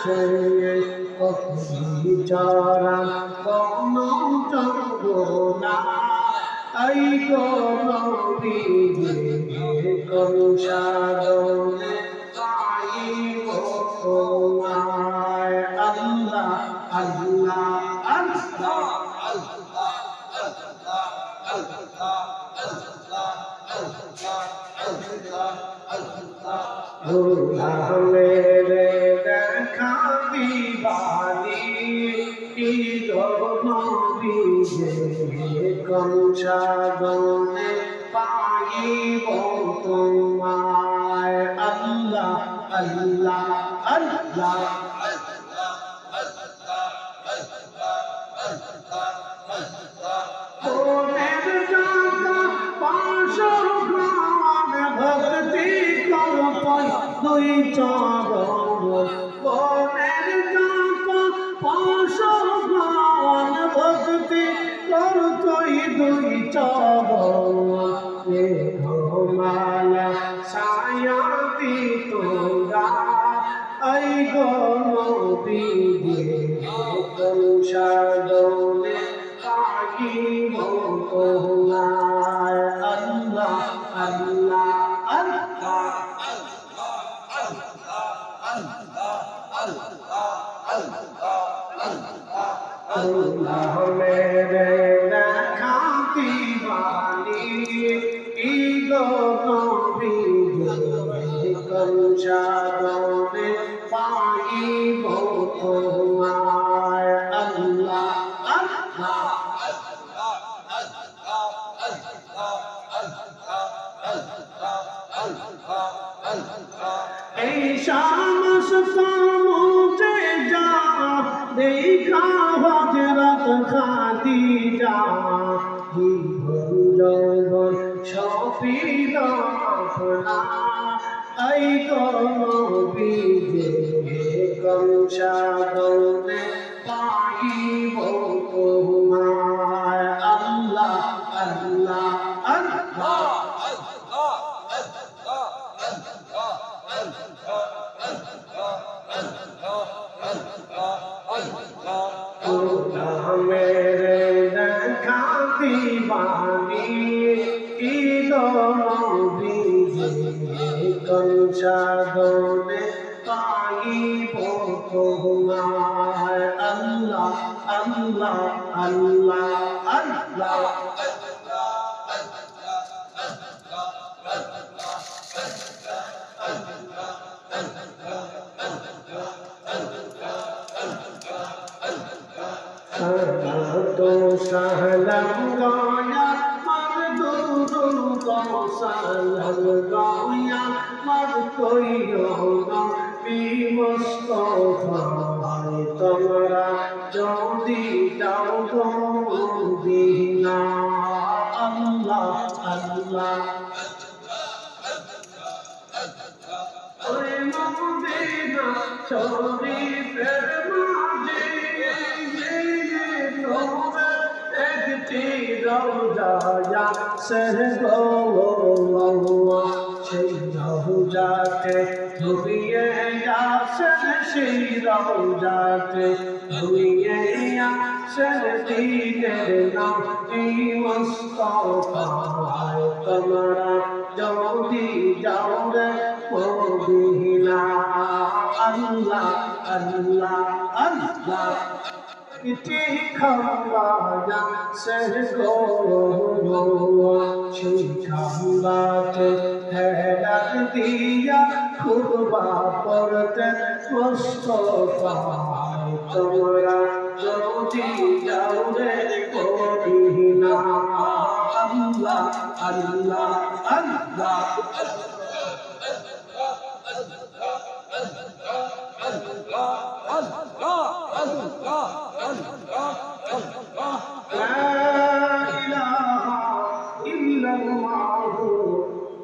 জগদাশে কখনি চরা কোন জগনা I go দিবানি কংসাগনে পাইব তোমায় আল্লাহ আল্লাহ আল্লাহ। ভক্তি কল্পন দুই চরণ এ মালা ছায়া তোরা আই গো নবী কৌশাদনে পাইব তোমার আল্লাহ কৌশাদনে পাইব তোমার আল্লাহ আল্লাহ। এই শামস সমুচে যা দেখা হজরত খাদিজা। জীবন এই গনবি যে কংসাদনে পাইব তোমার। আল্লাহ আল্লাহ আল্লাহ। কংসাদনে পাইব তোমার আল্লাহ আল্লাহ আল্লাহ আল্লাহ তো সাহলাম গয়া মর দুরু গো সাহলাম গয়া মর কইও গো বি মুস্তফা তোমরা যদি দাও গো দিনা আল্লাহ আল্লাহ ওরে মদিনা শরীফের মাঝে একটি রওজা সহগো সেই রওজাতে ধুইয়ে আসেন সেই রওজাতে ধুইয়ে আসেন দিনের নামটি মুস্তফায় তোমরা যদি যাও রে মদিনা, আল্লাহ আল্লাহ আল্লাহ। মিটি খাওয়া যাচ্ছে গো সুখালাতে হেলাক দিয়া খুদবা পড়তে কষ্ট পায় তোমরা। যদি আল্লাহ আল্লাহ আল্লাহ।